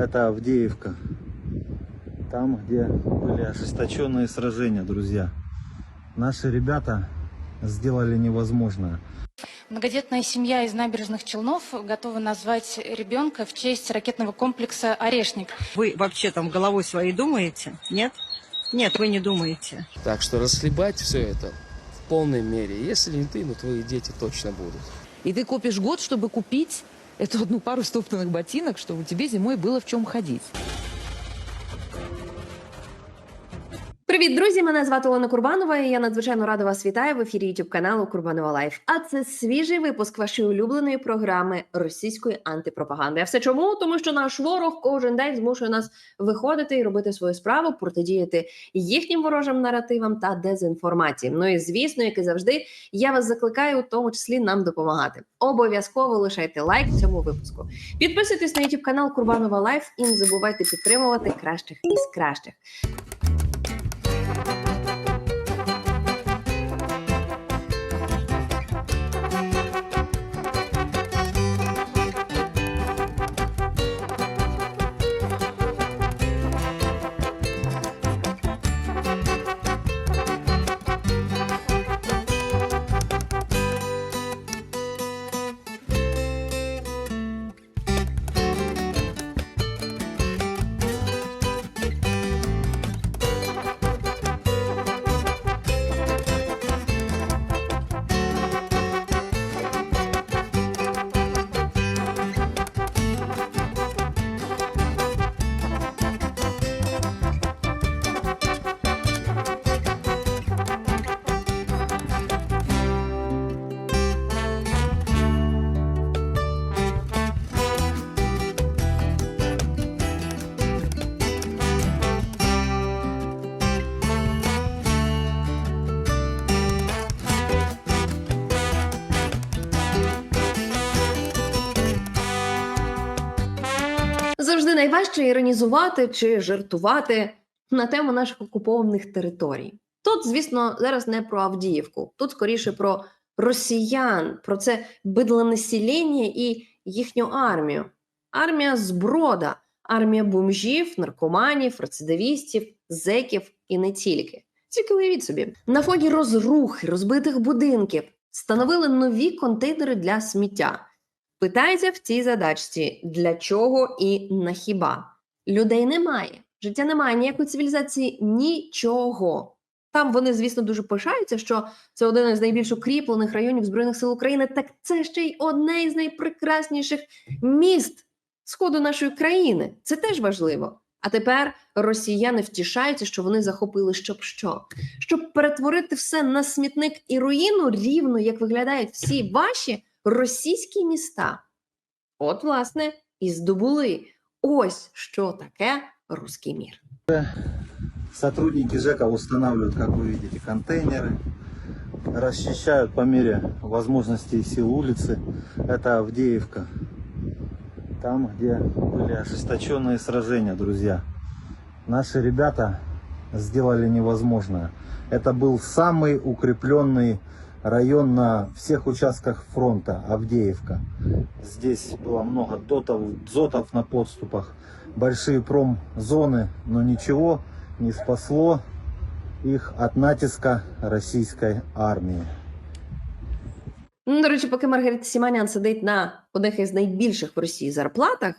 Это Авдеевка. Там, где были ожесточенные сражения, друзья. Наши ребята сделали невозможное. Многодетная семья из набережных Челнов готова назвать ребенка в честь ракетного комплекса «Орешник». Вы вообще там головой своей думаете? Нет? Нет, вы не думаете. Так что расхлебать все это в полной мере. Если не ты, ну твои дети точно будут. И ты копишь год, чтобы купить эту одну пару стоптанных ботинок, чтобы тебе зимой было в чем ходить. Привіт, друзі! Мене звати Олена Курбанова. і Я надзвичайно рада вас вітаю в ефірі youtube каналу Курбанова Лайф. А це свіжий випуск вашої улюбленої програми російської антипропаганди. А все чому? Тому що наш ворог кожен день змушує нас виходити і робити свою справу, протидіяти їхнім ворожим наративам та дезінформації. Ну і звісно, як і завжди, я вас закликаю, у тому числі нам допомагати. Обов'язково лишайте лайк цьому випуску. Підписуйтесь на youtube канал Курбанова Лайф і не забувайте підтримувати кращих із кращих. Завжди найважче іронізувати чи жартувати на тему наших окупованих територій. Тут, звісно, зараз не про Авдіївку, тут скоріше про росіян, про це бидленаселення і їхню армію. Армія зброда, армія бомжів, наркоманів, рецидивістів, зеків і не тільки. Тільки уявіть собі, на фоні розрухи, розбитих будинків встановили нові контейнери для сміття. Питається в цій задачці для чого і на хіба. Людей немає, життя немає, ніякої цивілізації, нічого. Там вони, звісно, дуже пишаються, що це один із найбільш укріплених районів Збройних сил України. Так це ще й одне із найпрекрасніших міст сходу нашої країни. Це теж важливо. А тепер росіяни втішаються, що вони захопили щоб що, щоб перетворити все на смітник і руїну, рівно як виглядають всі ваші російські міста. От, власне, і здобули. Ось що таке руський мір. Сотрудники ЖЭКа устанавливают, как вы видите, контейнеры, расчищают по мере возможностей и сил улицы. Это Авдеевка. Там, где были ожесточенные сражения, друзья. Наши ребята сделали невозможное. Это был самый укрепленный район на всех участках фронта, Авдеевка. Здесь было много дотов, дзотов на подступах, большие промзоны, но ничего не спасло их от натиска российской армии. Ну, До речі, поки Маргарита Сіманян сидить на одних із найбільших в Росії зарплатах,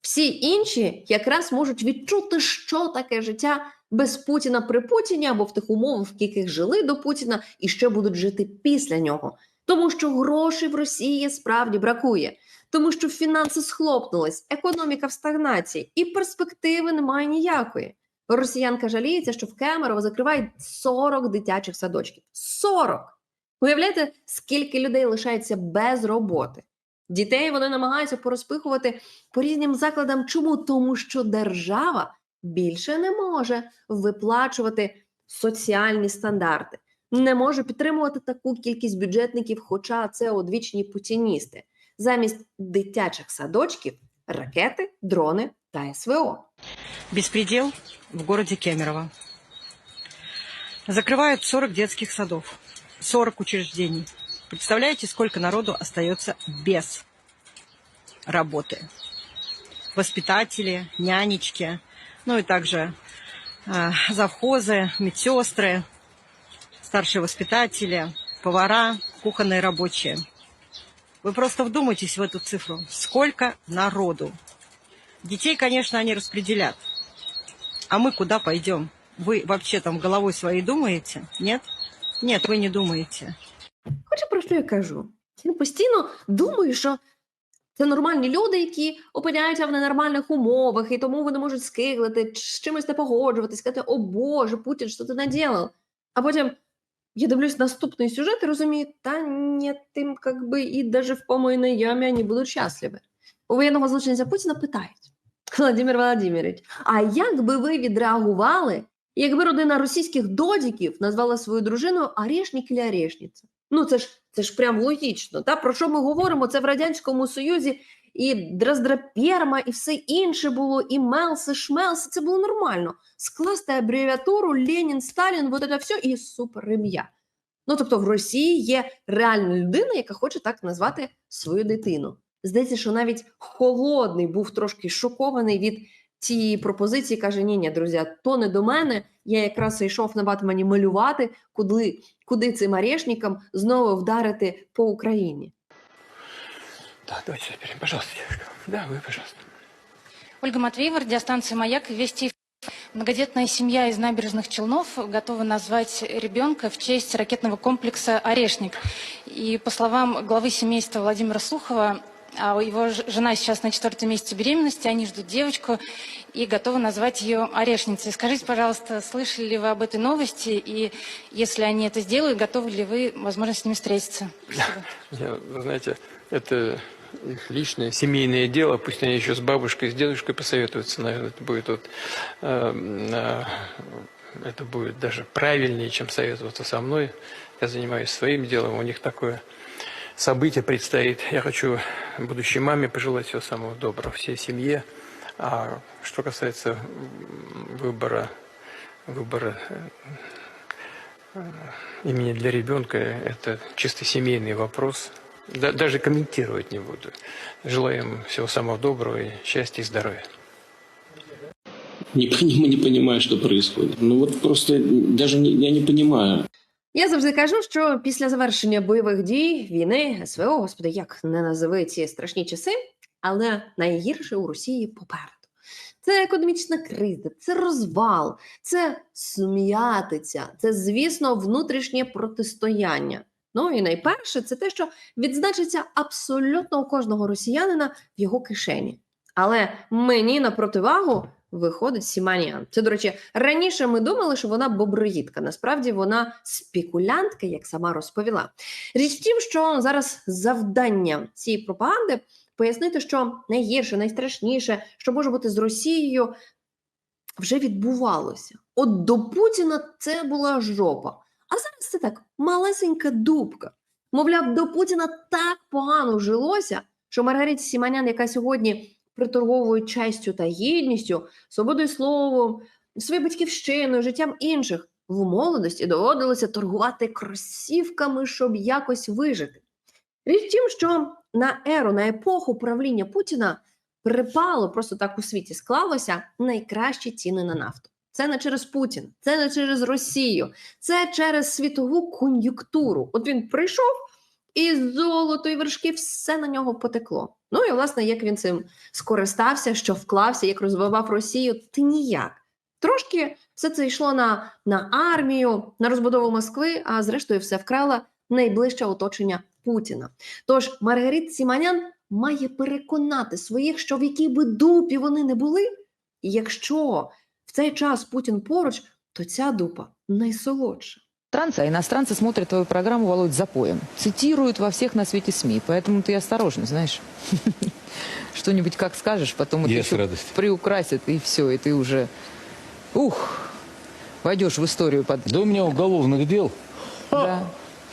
всі інші якраз можуть відчути, що таке життя без Путіна при Путіні або в тих умовах, в яких жили до Путіна, і ще будуть жити після нього. Тому що грошей в Росії справді бракує, тому що фінанси схлопнулись, економіка в стагнації, і перспективи немає ніякої. Росіянка жаліється, що в Кемерово закривають 40 дитячих садочків. 40! Уявляєте, скільки людей лишається без роботи? Дітей вони намагаються порозпихувати по різним закладам. Чому? Тому що держава більше не може виплачувати соціальні стандарти, не може підтримувати таку кількість бюджетників, хоча це одвічні путіністи. Замість дитячих садочків ракети, дрони та СВО. Беспредел в городе Кемерово. Закрывают 40 детских садов, 40 учреждений. Представляете, сколько народу остается без работы? воспитатели, нянечки, ну и также э, завхозы, медсестры, старшие воспитатели, повара, кухонные рабочие. Вы просто вдумайтесь в эту цифру. Сколько народу. Детей, конечно, они распределят. А мы куда пойдем? Вы вообще там головой своей думаете? Нет? Нет, вы не думаете. Хоча про що я кажу? Я постійно думаю, що це нормальні люди, які опиняються в ненормальних умовах, і тому вони можуть скиглити, з чимось не погоджуватись, сказати, о Боже, Путін, що ти наділав? А потім я дивлюсь наступний сюжет і розумію, та ні, тим, как би, і даже в помойній ямі вони будуть щасливі. У воєнного злочинця Путіна питають, Владимир Володимирович, а як би ви відреагували, якби родина російських додіків назвала свою дружину Орешник чи Орешниця? Ну, це ж це ж прям логічно. Та про що ми говоримо? Це в радянському союзі і Драздраперма, і все інше було, і Мелси, Шмелси. Це було нормально. Скласти абревіатуру Ленін, Сталін, вот це все і супер ім'я. Ну тобто, в Росії є реальна людина, яка хоче так назвати свою дитину. Здається, що навіть холодний був трошки шокований від цієї пропозиції. каже: Ні, ні, друзі, то не до мене. Я якраз йшов на Батмані малювати, куди, куди цим орешникам знову вдарити по Україні. Да, давайте заберем, пожалуйста, девушка. Да, вы, пожалуйста. Ольга Матвеева, радиостанция «Маяк», Вести. Многодетная семья из набережных Челнов готова назвать ребенка в честь ракетного комплекса «Орешник». И по словам главы семейства Владимира Сухова, а его жена сейчас на четвертом месяце беременности, они ждут девочку и готовы назвать ее Орешницей. Скажите, пожалуйста, слышали ли вы об этой новости? И если они это сделают, готовы ли вы, возможно, с ними встретиться? Спасибо. Вы знаете, это их личное семейное дело. Пусть они еще с бабушкой, с дедушкой посоветуются. Наверное, это будет вот, э, э, это будет даже правильнее, чем советоваться со мной. Я занимаюсь своим делом. У них такое событие предстоит. Я хочу будущей маме пожелать всего самого доброго всей семье. А что касается выбора, выбора э, имени для ребенка, это чисто семейный вопрос. Да- даже комментировать не буду. Желаем всего самого доброго, и счастья и здоровья. Не, не понимаю, что происходит. Ну вот просто даже не, я не понимаю. Я завжди кажу, що після завершення бойових дій, війни, СВО, господи, як не називи ці страшні часи, але найгірше у Росії попереду. Це економічна криза, це розвал, це сум'ятиця, це, звісно, внутрішнє протистояння. Ну і найперше, це те, що відзначиться абсолютно у кожного росіянина в його кишені. Але мені на противагу виходить Сіманіан. Це, до речі, раніше ми думали, що вона боброїдка. Насправді вона спекулянтка, як сама розповіла. Річ в тім, що зараз завдання цієї пропаганди пояснити, що найгірше, найстрашніше, що може бути з Росією, вже відбувалося. От до Путіна це була жопа. А зараз це так малесенька дубка. Мовляв, до Путіна так погано жилося, що Маргарита Сіманян, яка сьогодні приторговує честю та гідністю, свободою словом, своєю батьківщиною, життям інших, в молодості доводилося торгувати кросівками, щоб якось вижити. Річ в тім, що на еру, на епоху правління Путіна припало просто так у світі склалося найкращі ціни на нафту. Це не через Путін, це не через Росію, це через світову кон'юнктуру. От він прийшов, і золото, і вершки, все на нього потекло. Ну і власне, як він цим скористався, що вклався, як розвивав Росію, ти ніяк. Трошки все це йшло на, на армію, на розбудову Москви, а зрештою все вкрала найближче оточення Путіна. Тож Маргарит Сіманян має переконати своїх, що в якій би дупі вони не були, і якщо в цей час Путін поруч, то ця дупа найсолодша. Иностранцы, а иностранцы смотрят твою программу «Володь запоем». Цитируют во всех на свете СМИ, поэтому ты осторожный, знаешь. Что-нибудь как скажешь, потом это еще приукрасят, и все, и ты уже, ух, войдешь в историю под... Да у меня уголовных дел Да,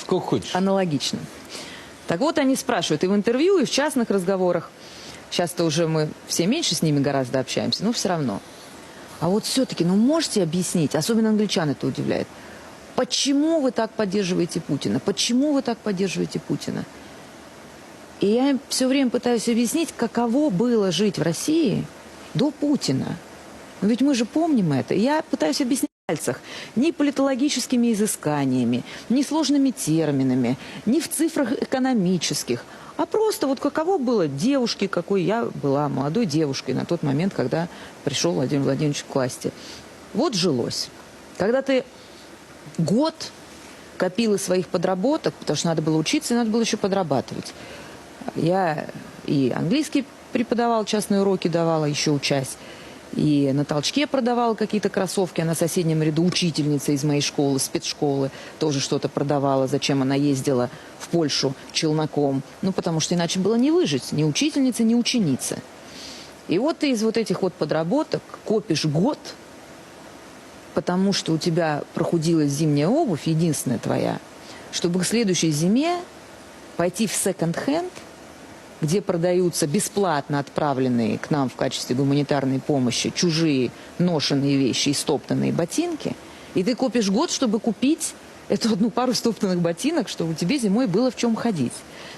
сколько хочешь. аналогично. Так вот, они спрашивают и в интервью, и в частных разговорах. Сейчас-то уже мы все меньше с ними гораздо общаемся, но все равно. А вот все-таки, ну можете объяснить, особенно англичан это удивляет, почему вы так поддерживаете Путина? Почему вы так поддерживаете Путина? И я все время пытаюсь объяснить, каково было жить в России до Путина. Но ведь мы же помним это. Я пытаюсь объяснить пальцах ни политологическими изысканиями, ни сложными терминами, ни в цифрах экономических, а просто вот каково было девушке, какой я была молодой девушкой на тот момент, когда пришел Владимир Владимирович к власти. Вот жилось. Когда ты год копил из своих подработок, потому что надо было учиться и надо было еще подрабатывать. Я и английский преподавал, частные уроки давала, еще учась. И на толчке продавала какие-то кроссовки, а на соседнем ряду учительница из моей школы, спецшколы, тоже что-то продавала, зачем она ездила в Польшу челноком. Ну, потому что иначе было не выжить, ни учительница, ни ученица. И вот ты из вот этих вот подработок копишь год, потому что у тебя прохудилась зимняя обувь, единственная твоя, чтобы к следующей зиме пойти в секонд-хенд, где продаются бесплатно отправленные к нам в качестве гуманитарной помощи чужие ношенные вещи и стоптанные ботинки, и ты копишь год, чтобы купить эту одну пару стоптанных ботинок, чтобы тебе зимой было в чем ходить.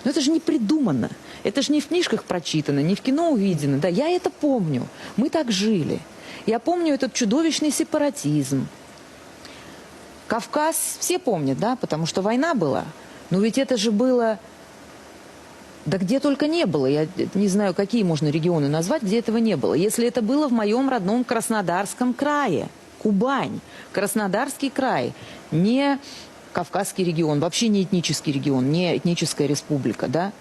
Но это же не придумано. Это же не в книжках прочитано, не в кино увидено. Да, я это помню. Мы так жили. Я помню этот чудовищный сепаратизм. Кавказ все помнят, да, потому что война была. Но ведь это же было... Да где только не было. Я не знаю, какие можно регионы назвать, где этого не было. Если это было в моем родном Краснодарском крае, Кубань, Краснодарский край, не Кавказский регион, вообще не этнический регион, не этническая республика, да,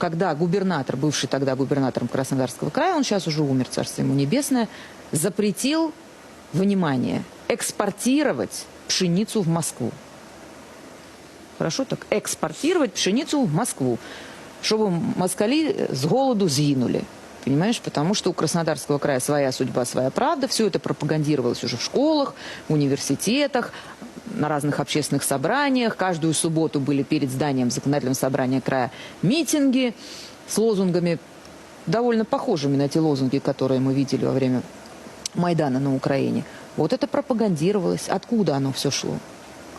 когда губернатор, бывший тогда губернатором Краснодарского края, он сейчас уже умер, царство ему небесное, запретил, внимание, экспортировать пшеницу в Москву. Хорошо так? Экспортировать пшеницу в Москву, чтобы москали с голоду сгинули. Понимаешь, потому что у Краснодарского края своя судьба, своя правда. Все это пропагандировалось уже в школах, в университетах, на разных общественных собраниях. Каждую субботу были перед зданием законодательного собрания края митинги с лозунгами, довольно похожими на те лозунги, которые мы видели во время Майдана на Украине. Вот это пропагандировалось. Откуда оно все шло?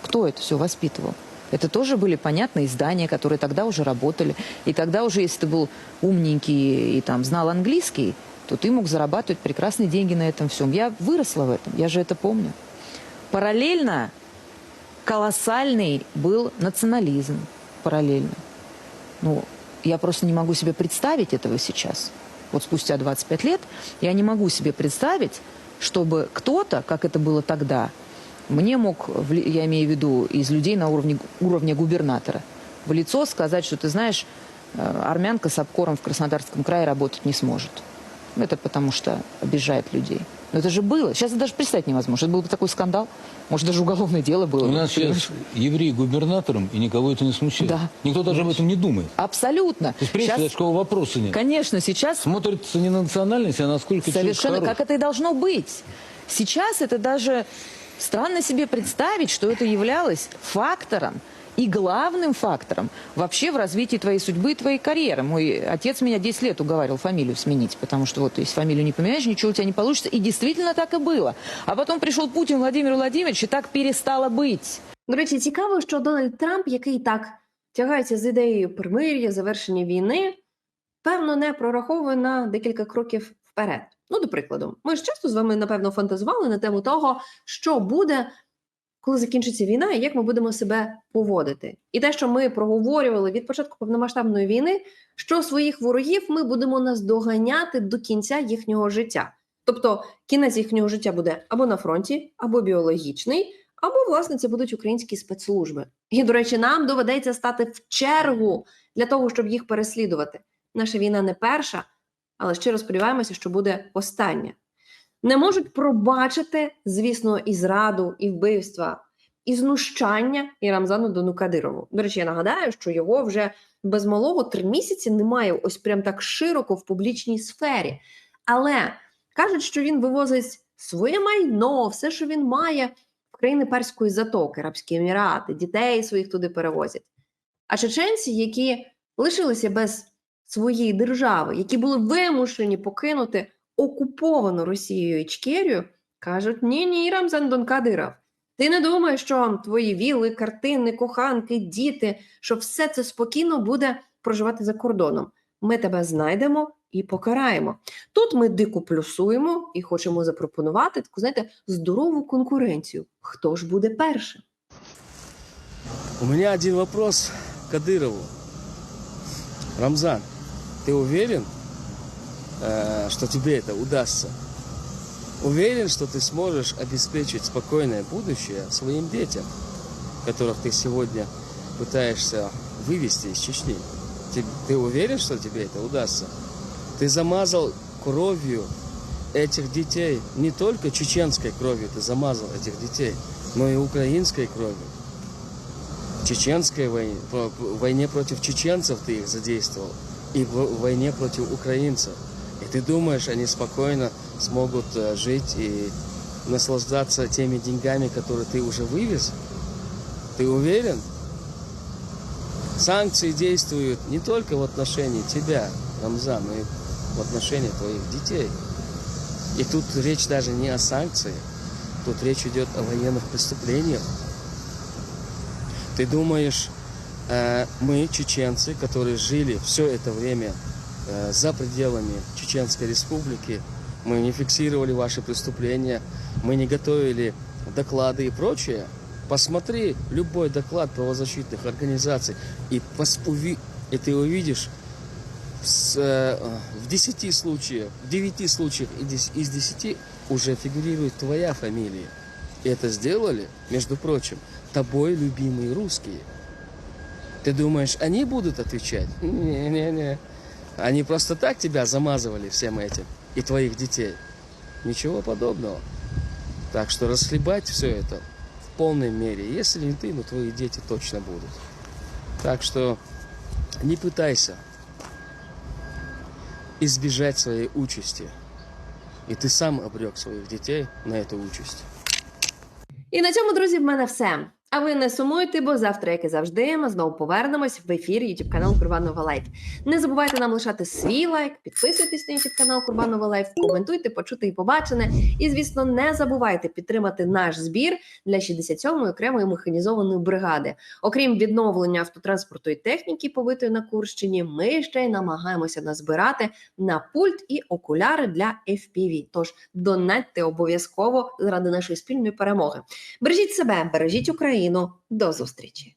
Кто это все воспитывал? Это тоже были понятные издания, которые тогда уже работали. И тогда уже, если ты был умненький и там знал английский, то ты мог зарабатывать прекрасные деньги на этом всем. Я выросла в этом, я же это помню. Параллельно колоссальный был национализм. Параллельно. Ну, я просто не могу себе представить этого сейчас. Вот спустя 25 лет я не могу себе представить, чтобы кто-то, как это было тогда, мне мог, я имею в виду из людей на уровне, уровня губернатора, в лицо сказать, что ты знаешь, э, армянка с обкором в Краснодарском крае работать не сможет. Это потому что обижает людей. Но это же было. Сейчас это даже представить невозможно. Это был бы такой скандал. Может, даже уголовное дело было. У нас сейчас еврей губернатором, и никого это не смущает. Да. Никто даже об этом не думает. Абсолютно. То есть, в принципе, Сейчас, такого вопроса нет. конечно, сейчас Смотрится не на национальность, а насколько Совершенно, как это и должно быть. Сейчас это даже странно себе представить, что это являлось фактором и главным фактором вообще в развитии твоей судьбы и твоей карьеры. Мой отец меня 10 лет уговаривал фамилию сменить, потому что вот если фамилию не поменяешь, ничего у тебя не получится. И действительно так и было. А потом пришел Путин Владимир Владимирович, и так перестало быть. До речі, цікаво, що Дональд Трамп, який так тягається з ідеєю примир'я, завершення війни, певно, не прораховує на декілька кроків вперед. Ну, до прикладу, ми ж часто з вами, напевно, фантазували на тему того, що буде, коли закінчиться війна, і як ми будемо себе поводити. І те, що ми проговорювали від початку повномасштабної війни, що своїх ворогів ми будемо наздоганяти до кінця їхнього життя. Тобто кінець їхнього життя буде або на фронті, або біологічний, або, власне, це будуть українські спецслужби. І, до речі, нам доведеться стати в чергу для того, щоб їх переслідувати. Наша війна не перша, але щиро сподіваємося, що буде остання. Не можуть пробачити, звісно, і зраду, і вбивства, і знущання і Рамзану Дону Кадирову. До речі, я нагадаю, що його вже без малого три місяці немає ось прям так широко в публічній сфері. Але кажуть, що він вивозить своє майно, все, що він має в країни Перської затоки, Арабські Емірати, дітей своїх туди перевозять. А чеченці, які лишилися без своєї держави, які були вимушені покинути окуповану Росією Ічкерію, кажуть: ні, ні, Рамзан Дон Кадиров, ти не думаєш, що твої віли, картини, коханки, діти, що все це спокійно буде проживати за кордоном. Ми тебе знайдемо і покараємо. Тут ми дико плюсуємо і хочемо запропонувати таку, знаєте, здорову конкуренцію. Хто ж буде першим? У меня один вопрос к Кадырову. Рамзан, ты уверен, э, что тебе это удастся? Уверен, что ты сможешь обеспечить спокойное будущее своим детям, которых ты сегодня пытаешься вывести из Чечни? Ты, ты уверен, что тебе это удастся? Ты замазал кровью этих детей, не только чеченской кровью ты замазал этих детей, но и украинской кровью. В чеченской войне, в войне против чеченцев ты их задействовал, и в войне против украинцев. И ты думаешь, они спокойно смогут э, жить и наслаждаться теми деньгами, которые ты уже вывез? Ты уверен? Санкции действуют не только в отношении тебя, Рамзан, но и в отношении твоих детей. И тут речь даже не о санкциях, тут речь идет о военных преступлениях. Ты думаешь, э, мы, чеченцы, которые жили все это время за пределами Чеченской Республики, мы не фиксировали ваши преступления, мы не готовили доклады и прочее. Посмотри любой доклад правозащитных организаций и, пос- уви- и ты увидишь с, э, в 10 случаях, в 9 случаях из 10 уже фигурирует твоя фамилия. И это сделали, между прочим, тобой любимые русские. Ты думаешь, они будут отвечать? Не-не-не. Они просто так тебя замазывали всем этим. И твоих детей. Ничего подобного. Так что расхлебать все это в полной мере. Если не ты, ну твои дети точно будут. Так что не пытайся избежать своей участи. И ты сам обрек своих детей на эту участь. І на цьому, друзі, в мене все. А ви не сумуйте, бо завтра, як і завжди, ми знову повернемось в ефір YouTube каналу Курбанова Лайф. Не забувайте нам лишати свій лайк, підписуйтесь на YouTube канал Курбанова Лайф, коментуйте, почути і побачене. І, звісно, не забувайте підтримати наш збір для 67-ї окремої механізованої бригади. Окрім відновлення автотранспорту і техніки, побитої на Курщині, ми ще й намагаємося назбирати на пульт і окуляри для FPV. Тож донатьте обов'язково заради нашої спільної перемоги. Бережіть себе, бережіть Україну. До зустрічі!